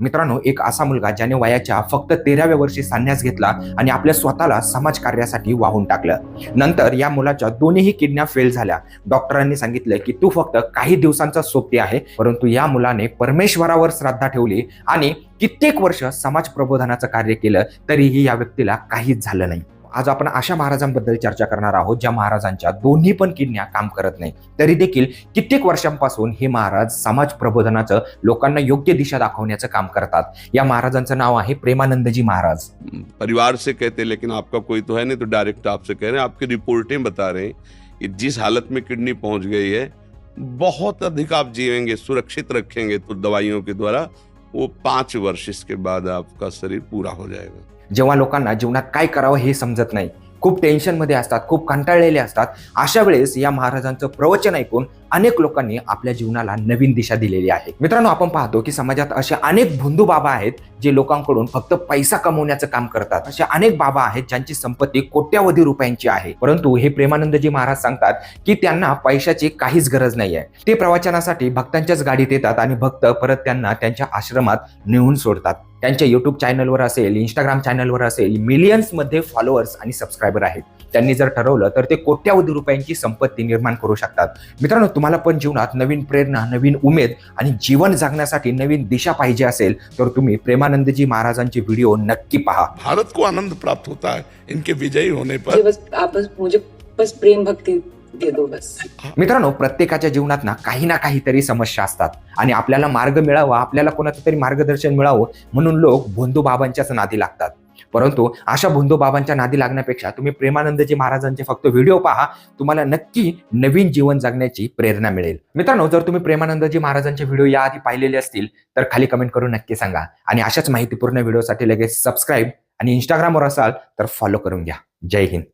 मित्रांनो एक असा मुलगा ज्याने वयाच्या फक्त तेराव्या वर्षी संन्यास घेतला आणि आपल्या स्वतःला समाज कार्यासाठी वाहून टाकलं. नंतर या मुलाच्या दोन्ही किडन्या फेल झाल्या. डॉक्टरांनी सांगितलं की तू फक्त काही दिवसांचा सोबती आहे परंतु या मुलाने परमेश्वरावर श्रद्धा ठेवली आणि कित्येक वर्ष समाज प्रबोधनाचं कार्य केलं तरीही या व्यक्तीला काहीच झालं नाही. आज आपण अशा महाराजांबद्दल चर्चा करणार आहोत ज्या महाराजांच्या दोन्ही पण किडन्या काम करत नाही तरी देखील कित्येक वर्षांपासून हे महाराज समाज प्रबोधनाचं लोकांना योग्य दिशा दाखवण्याचं काम करतात. या महाराजांचं नाव आहे प्रेमानंदजी महाराज. परिवार से कहते लेकिन आपका कोई तो है नहीं तो डायरेक्ट आपसे कह रहे हैं। आपकी रिपोर्टें बता रहे हैं कि जिस हालत में किडनी पहुंच गई है बहुत अधिक आप जीवेंगे सुरक्षित रखेंगे तो दवाइयों के द्वारा वो पांच वर्ष इसके बाद आपका शरीर पूरा हो जाएगा। जेव्हा लोकांना जीवनात काय करावं हे समजत नाही खूप टेन्शनमध्ये असतात खूप कंटाळलेले असतात अशा वेळेस या महाराजांचं प्रवचन ऐकून अनेक लोकांनी आपल्या जीवनाला नवीन दिशा दिलेली आहे. मित्रांनो आपण पाहतो की समाजात असे अनेक भोंदू बाबा आहेत जे लोकांकडून फक्त पैसा कमवण्याचं काम करतात. असे अनेक बाबा आहेत ज्यांची संपत्ती कोट्यावधी रुपयांची आहे. परंतु हे प्रेमानंदजी महाराज सांगतात की त्यांना पैशाची काहीच गरज नाही आहे ते प्रवचनासाठी भक्तांच्याच गाडीत येतात आणि भक्त परत त्यांना त्यांच्या आश्रमात नेऊन सोडतात. त्यांच्या युट्यूब चॅनलवर असेल इंस्टाग्राम चॅनलवर असेल मिलियन्समध्ये फॉलोअर्स आणि सबस्क्रायबर आहेत. त्यांनी जर ठरवलं तर ते कोट्यावधी रुपयांची संपत्ती निर्माण करू शकतात. मित्रांनो तुम्हाला पण जीवनात नवीन प्रेरणा नवीन उमेद आणि जीवन जगण्यासाठी नवीन दिशा पाहिजे असेल तर तुम्ही प्रेमानंदजी महाराजांचे व्हिडिओ नक्की पहा. भारत को आनंद प्राप्त होता है इनके विजयी होने पर. बस आप बस मुझे बस प्रेम भक्ति बस मित्रांनो प्रत्येकाच्या जीवनात ना काही ना काहीतरी समस्या असतात आणि आपल्याला मार्ग मिळावा आपल्याला कोणाचं तरी मार्गदर्शन मिळावं म्हणून लोक भोंदू बाबांच्याच नादी लागतात. परंतु अशा भोंदू बाबांच्या नादी लागण्यापेक्षा तुम्ही प्रेमानंदजी महाराजांचे फक्त व्हिडिओ पहा तुम्हाला नक्की नवीन जीवन जगण्याची प्रेरणा मिळेल. मित्रांनो जर तुम्ही प्रेमानंदजी महाराजांचे व्हिडिओ याआधी पाहिलेले असतील तर खाली कमेंट करून नक्की सांगा आणि अशाच माहितीपूर्ण व्हिडिओसाठी लगेच सबस्क्राईब आणि इंस्टाग्रामवर असाल तर फॉलो करून घ्या. जय हिंद.